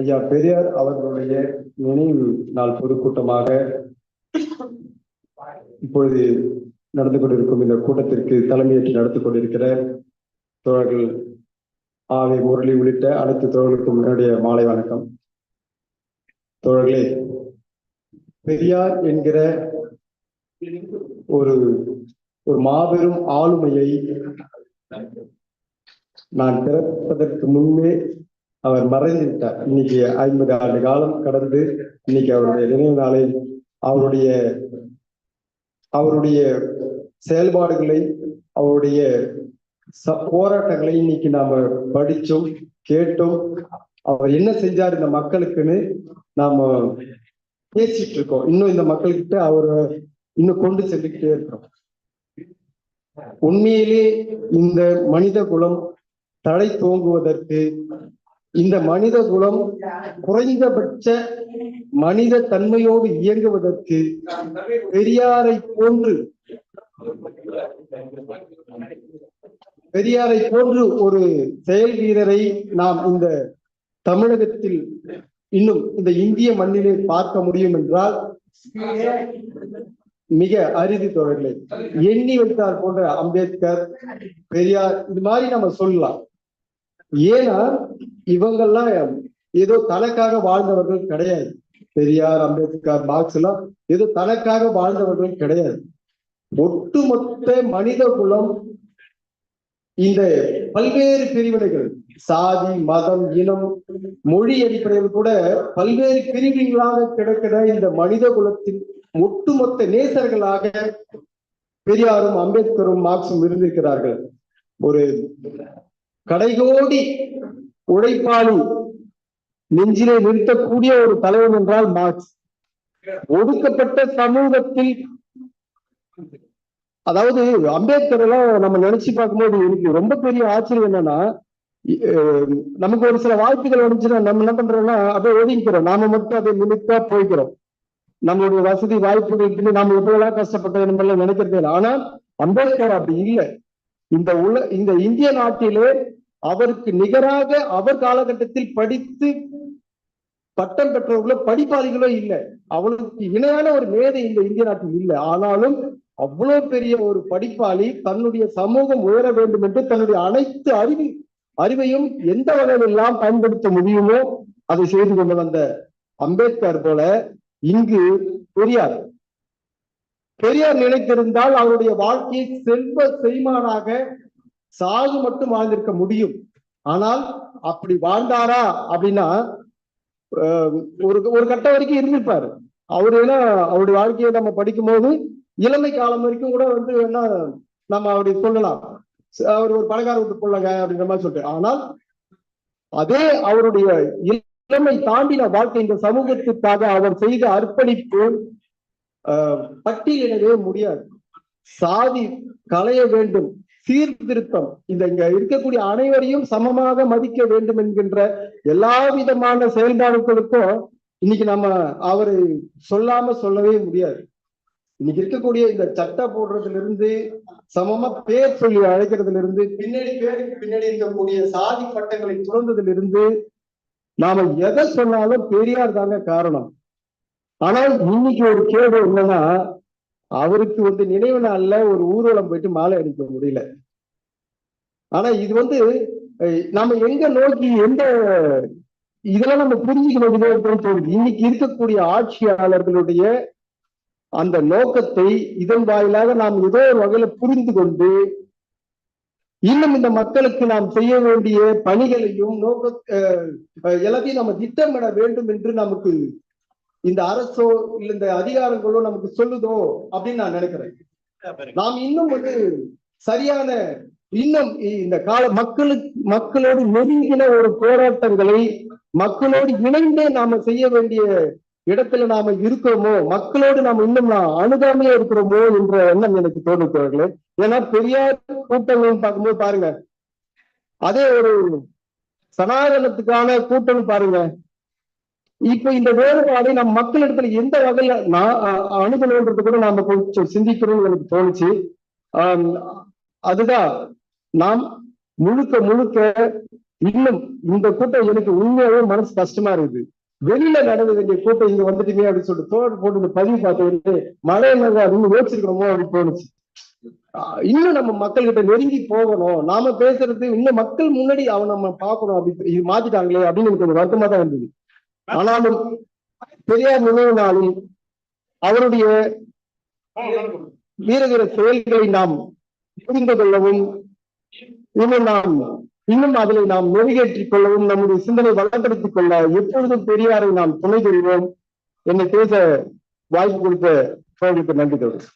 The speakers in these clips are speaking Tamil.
ஐயா பெரியார் அவர்களுடைய நினைவு நாள் பொதுக்கூட்டமாக இப்பொழுது நடந்து கொண்டிருக்கும் இந்த கூட்டத்திற்கு தலைமையேற்று நடத்தி கொண்டிருக்கிற தோழர்கள் ஆவை முரளி உள்ளிட்ட அனைத்து தோழர்களுக்கும் என்னுடைய மாலை வணக்கம். தோழர்களே பெரியார் என்கிற ஒரு ஒரு மாபெரும் ஆளுமையை நான் பிறப்பதற்கு முன்பே அவர் மறைந்து விட்டார். இன்னைக்கு ஐம்பது ஆண்டு காலம் கடந்து இன்னைக்கு அவருடைய நினைவு நாளை அவருடைய அவருடைய செயல்பாடுகளை அவருடைய ச- போராட்டங்களை இன்னைக்கு நாம படிச்சோம் கேட்டோம். அவர் என்ன செஞ்சார் இந்த மக்களுக்குன்னு நாம பேசிட்டு இருக்கோம். இன்னும் இந்த மக்கள்கிட்ட அவர் இன்னும் கொண்டு சென்றுக்கிட்டே இருக்கிறோம். உண்மையிலே இந்த மனித குலம் தழை தோங்குவதற்கு இந்த மனித குலம் குறைந்தபட்ச மனித தன்மையோடு இயங்குவதற்கு பெரியாரை போன்று பெரியாரை போன்று ஒரு செயல் வீரரை நாம் இந்த தமிழகத்தில் இன்னும் இந்த இந்திய மண்ணிலே பார்க்க முடியும் என்றால் மிக அரிதி தோழர்களே எண்ணி வைத்தார் போன்ற அம்பேத்கர் பெரியார் இது மாதிரி நம்ம சொல்லலாம். ஏன்னா இவங்கெல்லாம் ஏதோ தனக்காக வாழ்ந்தவர்கள் கிடையாது. பெரியார் அம்பேத்கர் மார்க்ஸ் எல்லாம் ஏதோ தனக்காக வாழ்ந்தவர்கள் கிடையாது. ஒட்டுமொத்த மனித குலம் இந்த பல்வேறு பிரிவினைகள் சாதி மதம் இனம் மொழி அடிப்படையில் கூட பல்வேறு பிரிவுகளாக கிடக்கிற இந்த மனித குலத்தின் ஒட்டுமொத்த நேசர்களாக பெரியாரும் அம்பேத்கரும் மார்க்சும் இருந்திருக்கிறார்கள். ஒரு கடைகோடி உழைப்பாளி நெஞ்சிலே நிறுத்தக்கூடிய ஒரு தலைவன் என்றால் மார்க்ஸ். ஒடுக்கப்பட்ட சமூகத்தில் அதாவது அம்பேத்கர் எல்லாம் நம்ம நினைச்சு பார்க்கும்போது எனக்கு ரொம்ப பெரிய ஆச்சரியம் என்னன்னா நமக்கு ஒரு சில வாய்ப்புகள் வந்துச்சுன்னா நம்ம என்ன பண்றோம்னா அப்படியே ஒதுங்கிக்கிறோம். நாம மட்டும் அதை நிமித்தா போய்க்கிறோம். நம்மளுடைய வசதி வாய்ப்புகள் நாம எப்படியெல்லாம் கஷ்டப்பட்டது நம்ம எல்லாம் நினைக்கிறது இல்லை. ஆனா அம்பேத்கர் அப்படி இல்லை. இந்த உல இந்த இந்திய நாட்டிலே அவருக்கு நிகராக அவர் காலகட்டத்தில் படித்து பட்டம் பெற்றவர்களோ படிப்பாளிகளோ இல்லை. அவளுக்கு இணையான ஒரு மேதை இந்த இந்திய நாட்டில் இல்லை. ஆனாலும் அவ்வளவு பெரிய ஒரு படிப்பாளி தன்னுடைய சமூகம் உயர வேண்டும் என்று தன்னுடைய அனைத்து அறிவி அறிவையும் எந்த வகையில் எல்லாம் பயன்படுத்த முடியுமோ அதை செய்து கொண்டு வந்த அம்பேத்கர் போல இங்கு பெரியார். பெரியார் நினைத்திருந்தால் அவருடைய வாழ்க்கையை செல்வ செய்மானாக சாகு மட்டும் வாழ்ந்திருக்க முடியும். ஆனால் அப்படி வாழ்ந்தாரா அப்படின்னா அஹ், ஒரு ஒரு கட்டம் வரைக்கும் இருந்திருப்பாரு. அவரு ஏன்னா அவருடைய வாழ்க்கையை நம்ம படிக்கும் போது இளமை காலம் வரைக்கும் கூட வந்து என்ன நம்ம அப்படி சொல்லலாம். அவர் ஒரு பணக்கார விட்டு பிள்ளைங்க அப்படின்ற மாதிரி சொல்லிட்டு. ஆனால் அதே அவருடைய இளமை தாண்டின வாழ்க்கை இந்த சமூகத்துக்காக அவர் செய்த அர்ப்பணிப்பு ஆஹ், பட்டியலிடவே முடியாது. சாதி களைய வேண்டும். சீர்திருத்தம். இந்த இங்க இருக்கக்கூடிய அனைவரையும் சமமாக மதிக்க வேண்டும் என்கின்ற எல்லா விதமான செயல்பாடுகளுக்கும் இன்னைக்கு நம்ம அவரை சொல்லாம சொல்லவே முடியாது. இன்னைக்கு இருக்கக்கூடிய இந்த சட்டை போடுறதுல இருந்து சமமா பேர் சொல்லி அழைக்கிறதுல இருந்து பின்னாடி பேருக்கு பின்னாடி இருக்கக்கூடிய சாதி பட்டங்களை துறந்ததுல இருந்து நாம எதை சொன்னாலும் பெரியார் தாங்க காரணம். ஆனால் இன்னைக்கு ஒரு கேள்வி என்னன்னா அவருக்கு வந்து நினைவு நாள்ல ஒரு ஊர்வலம் போயிட்டு மாலை அடிக்க முடியல. ஆனா இது வந்து நம்ம நாம எங்க நோக்கி எந்த இதெல்லாம் நம்ம புரிஞ்சுக்க வேண்டியது தோணுது. இன்னைக்கு இருக்கக்கூடிய ஆட்சியாளர்களுடைய அந்த நோக்கத்தை இதன் வாயிலாக நாம் ஏதோ ஒரு வகையில புரிந்து கொண்டு இன்னும் இந்த மக்களுக்கு நாம் செய்ய வேண்டிய பணிகளையும் நோக்க அஹ், எல்லாத்தையும் நம்ம திட்டமிட வேண்டும் என்று நமக்கு இந்த அரசோ இல்ல இந்த அதிகாரங்களோ நமக்கு சொல்லுதோ அப்படின்னு நான் நினைக்கிறேன். நாம் இன்னும் வந்து சரியான இன்னும் இந்த கால மக்களுக்கு மக்களோடு நெருங்கின ஒரு போராட்டங்களை மக்களோடு இணைந்தே நாம செய்ய வேண்டிய இடத்துல நாம இருக்கிறோமோ மக்களோடு நாம இன்னும் நான் அணுகாமையா இருக்கிறோமோ என்ற எண்ணம் எனக்கு தோணுத்தவர்களே ஏன்னா பெரியார் கூட்டங்கள் பார்க்கும்போது பாருங்க அதே ஒரு சனாதனத்துக்கான கூட்டம் பாருங்க. இப்ப இந்த வேறுபாடை நம் மக்களிடத்துல எந்த வகையில நான் அணுகணுன்றது கூட நாம கொஞ்சம் சிந்திக்கணும்னு எனக்கு தோணுச்சு. அதுதான் நாம் முழுக்க முழுக்க இன்னும் இந்த கூட்டம் எனக்கு உண்மையாவே மனசு கஷ்டமா இருக்குது. வெளியில நடந்த வேண்டிய கூட்டம் இங்க வந்துட்டுமே அப்படின்னு சொல்லிட்டு தோடு போட்டு இந்த பதிவு பார்த்த மழை நகர் அப்படின்னு யோசிச்சிருக்கணுமோ அப்படின்னு தோணுச்சு. இன்னும் நம்ம மக்கள் கிட்ட நெருங்கி போகணும். நாம பேசுறது இன்னும் மக்கள் முன்னாடி அவன் நம்ம பார்க்கணும் அப்படி இது மாத்திட்டாங்களே அப்படின்னு எனக்கு கொஞ்சம் வருத்தமா தான் இருந்தது. ஆனாலும் பெரியார் நினைவு நாளில் அவருடைய வீரகிர செயல்களை நாம் புரிந்து கொள்ளவும் இன்னும் நாம் இன்னும் அதில் நாம் நெருகேற்றிக் கொள்ளவும் நம்முடைய சிந்தனை வளப்படுத்திக் கொள்ள எப்பொழுதும் பெரியாரை நாம் துணை கொள்வோம். என்னை பேச வாய்ப்பு கொடுத்த சோழனுக்கு நன்றி தோழர்.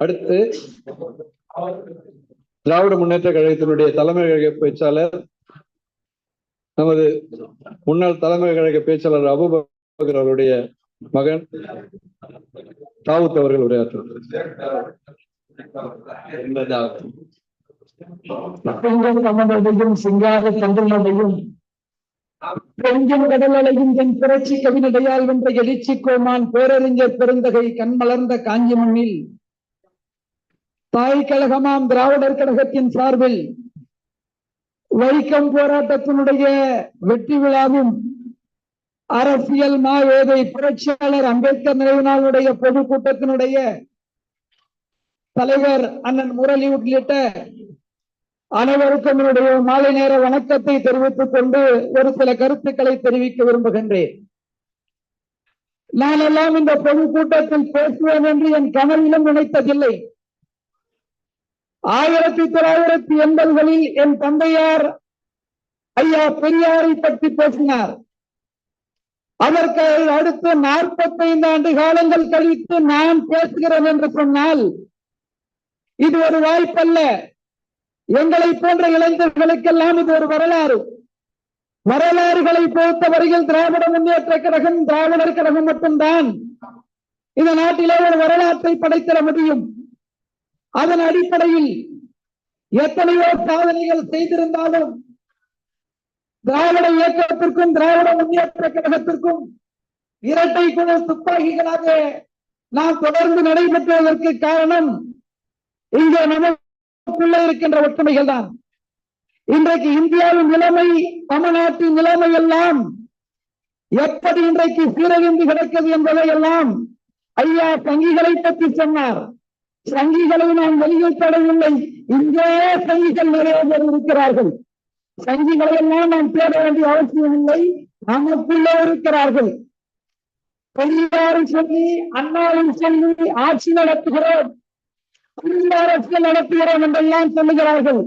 அடுத்து திராவிட முன்னேற்ற கழகத்தினுடைய தலைமை கழக பேச்சாளர் நமது முன்னாள் தலைமை கழக பேச்சாளர் அபுபக்கர் அவருடைய மகன் தாவூத் அவர்கள் உரையாற்றுவார் சிங்காக கமலடையும் பெருஞ்சம் கடல் அலையும் கடலடையும் என் புரட்சி கவினடையால் வென்ற எழுச்சி கோமான் பேரறிஞர் பெருந்தகை கண்மலர்ந்த காஞ்சி மண்ணில். தாய் கழகமாம் திராவிடர் கழகத்தின் சார்பில் வைக்கம் போராட்டத்தினுடைய வெற்றி விழாவும் அரசியல் மாவேதை புரட்சியாளர் அம்பேத்கர் நினைவு நாளுடைய பொதுக்கூட்டத்தினுடைய தலைவர் அண்ணன் முரளி உள்ளிட்ட அனைவருக்கும் என்னுடைய மாலை நேர வணக்கத்தை தெரிவித்துக் கொண்டு ஒரு சில கருத்துக்களை தெரிவிக்க விரும்புகின்றேன். நான் எல்லாம் இந்த பொதுக்கூட்டத்தில் பேசுவேன் என்று என் கனவிலும் நினைத்ததில்லை. ஆயிரத்தி தொள்ளாயிரத்தி எண்பதுகளில் என் தந்தையார் ஐயா பெரியாரை பற்றி பேசினார். அதற்கு அடுத்து நாற்பத்தைந்து ஆண்டு காலங்கள் கழித்து நான் பேசுகிறேன் என்று சொன்னால் இது ஒரு வாய்ப்பல்ல. எங்களை போன்ற இளைஞர்களுக்கெல்லாம் இது ஒரு வரலாறு. வரலாறுகளை பொறுத்தவரையில் திராவிட முன்னேற்ற கழகம் திராவிடர் கழகம் மட்டும்தான் இந்த நாட்டிலே ஒரு வரலாற்றை படைத்திட முடியும். அதன் அடிப்படையில் எத்தனையோ சாதனைகள் செய்திருந்தாலும் திராவிட இயக்கத்திற்கும் திராவிட முன்னேற்ற கழகத்திற்கும் இரட்டை குழு துப்பாக்கிகளாக நாம் தொடர்ந்து நடைபெற்றுவதற்கு காரணம் இங்கே நமக்குள்ள இருக்கின்ற ஒற்றுமைகள் தான். இன்றைக்கு இந்தியாவின் நிலைமை தமிழ்நாட்டின் நிலைமை எல்லாம் எப்படி இன்றைக்கு சீரழிந்து கிடக்கிறது என்பதை எல்லாம் ஐயா சங்கிகளை பற்றி சொன்னார். சங்கிகளை நாம் வெளியில் தடவில்லை. இங்கே சங்கிகள் நிறைய பேர் இருக்கிறார்கள். சங்கிகளை எல்லாம் நாம் தேட வேண்டிய அவசியம் இல்லை. நமக்குள்ளே இருக்கிறார்கள். பெரியாரும் சொல்லி அண்ணாவும் சொல்லி ஆட்சி நடத்துகிறோம். குடும்ப அரசியல் நடத்துகிறோம் என்றெல்லாம் சொல்லுகிறார்கள்.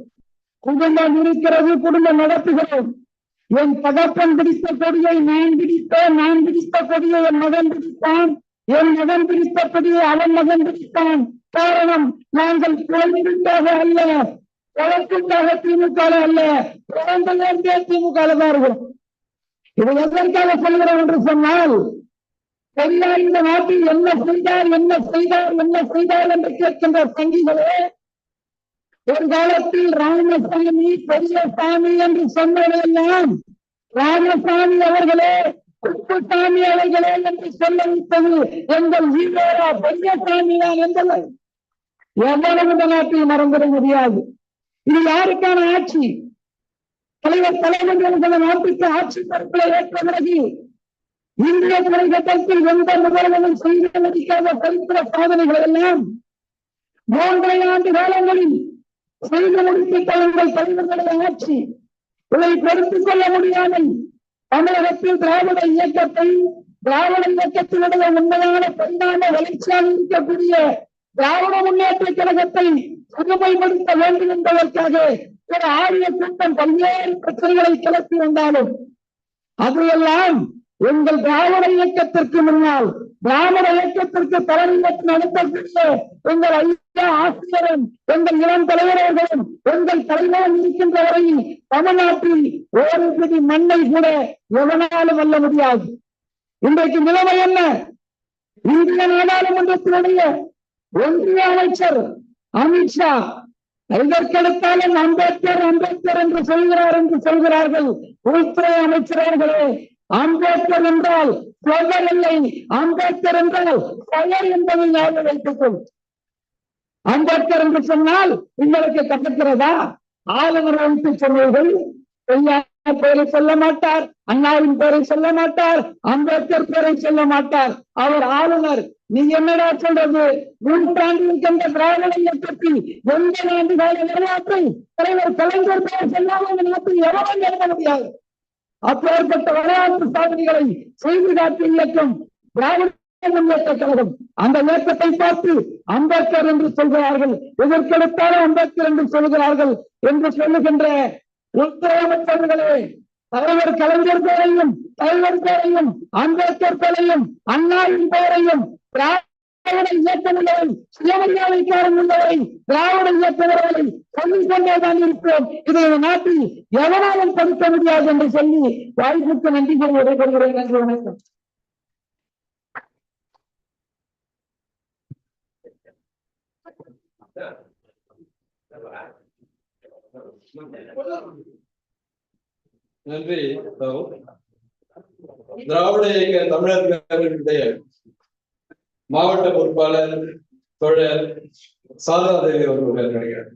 குடும்பம் இருக்கிறது குடும்பம் நடத்துகிறோம். என் தகப்பன் பிடித்த கொடியை நான் பிடித்தேன் நான் பிடித்த கொடியை என் மகன் பிடித்தான். என் மகன் பிடித்த கொடியை அவன் மகன் பிடித்தான். காரணம் நாங்கள் குழந்தைக்காக அல்ல வழக்குக்காக திமுக அல்ல குழந்தையே திமுக தான் இருக்கிறோம். இதை எதற்காக சொல்கிறோம் என்று சொன்னால் பெரியார் இந்த நாட்டில் என்ன செய்தார் என்ன செய்தார் என்ன செய்தார் என்று கேட்கின்ற சங்கிகளே ஒரு காலத்தில் ராமசாமி பெரியசாமி என்று சொன்னதெல்லாம் ராமசாமி அவர்களே குப்புசாமி அவர்களே என்று சொல்ல வைத்தது எங்கள் வீரரா பெரியசாமி தான் என்பது எவ்வளவு இந்த நாட்டில் மறந்துட முடியாது. இது யாருக்கான ஆட்சி? தலைவர் தலைவர்கள் நாட்டுக்கு ஆட்சி பொறுப்பில் ஏற்ற பிறகு இந்திய துறைக்கட்டத்தில் எந்த முதல்வரும் செய்து முடிக்காத சரித்திர சாதனைகள் எல்லாம் மூன்றரை ஆண்டு காலங்களில் செய்து முடித்து தங்கள் தலைவர்களை ஆட்சி இதை பொறுத்துக் கொள்ள முடியாமல் தமிழகத்தில் திராவிட இயக்கத்தை திராவிட இயக்கத்தினுடைய உண்மையான பரிணாம வளர்ச்சியாக இருக்கக்கூடிய திராவிட முன்னேற்ற கழகத்தை புதுமைப்படுத்த வேண்டும் என்பதற்காக ஒரு ஆரிய கூட்டம் பல்வேறு பிரச்சனைகளை கிளப்பி வந்தாலும் அதையெல்லாம் எங்கள் திராவிட இயக்கத்திற்கு முன்னால் திராவிட இயக்கத்திற்கு தலைமையேற்று நடத்தக்கூடிய எங்கள் ஐயா ஆசிரியரும் எங்கள் இளம் தலைவர்களும் எங்கள் தலைவரும் இருக்கின்ற வரையில் தமிழ்நாட்டில் ஒரு பிடி மண்ணை கூட எவனாலும் வெல்ல முடியாது. இன்றைக்கு நிலைமை என்ன? இந்திய நாடாளுமன்றத்தினுடைய ஒன்றிய அமைச்சர் அமித்ஷா இதற்கெடுத்தாலும் அம்பேத்கர் அம்பேத்கர் என்று சொல்கிறார் என்று சொல்கிறார்கள். உள்துறை அமைச்சரவர்களே அம்பேத்கர் என்றால் ஸ்லோகன் இல்லை. அம்பேத்கர் என்றால் பெயர் என்பதை ஞாபகம் வைத்துக் கொள் அம்பேத்கர் என்று சொன்னால் உங்களுக்கு கசக்கிறதா ஆளுநர் வைத்து சொன்னீர்கள். பெரியார் பெயரை சொல்ல மாட்டார் அண்ணாவின் பெயரை சொல்ல மாட்டார் அம்பேத்கர் பெயரை சொல்ல மாட்டார். அவர் ஆளுநர். நீ என்னடா சொல்றது? நூற்றாண்டில் கண்ட திராவிட இயக்கத்தில் எந்த நாட்டு கால வரலாற்றை தலைவர் கலைஞர் பெயர் சொல்லாமல் இந்த நாட்டில் எவரும் எழுத முடியாது. அப்பேற்பட்ட வரலாற்று சாதனைகளை செய்து காட்டி இயக்கம் திராவிட முன்னேற்ற கழகம். அந்த இயக்கத்தை பார்த்து அம்பேத்கர் என்று சொல்கிறார்கள் எதற்கெடுத்தாலும் அம்பேத்கர் என்று சொல்கிறார்கள் என்று சொல்லுகின்ற உள்துறை அமைச்சர்களே தலைவர் கலைஞர் பேரையும் தலைவர் பேரையும் அம்பேத்கர் பேரையும் அண்ணாவின் பேரையும் திராவிட இயக்கம் உள்ளவரை சுயமரியாதைக்காரன் உள்ளவரை திராவிட இயக்கவர்களை சொல்லிக் கொண்டேதான் இருக்கிறோம். இதை நாட்டில் எவனாலும் தடுக்க முடியாது என்று சொல்லி வாய்ப்புக்கு நன்றி கூறி விடைபெறுகிறேன். வணக்கம். நன்றி திராவிட இயக்க தமிழர்களுடைய மாவட்ட பொறுப்பாளர் தோழர் சாரதாதேவி அவர்கள் நினைக்கிறேன்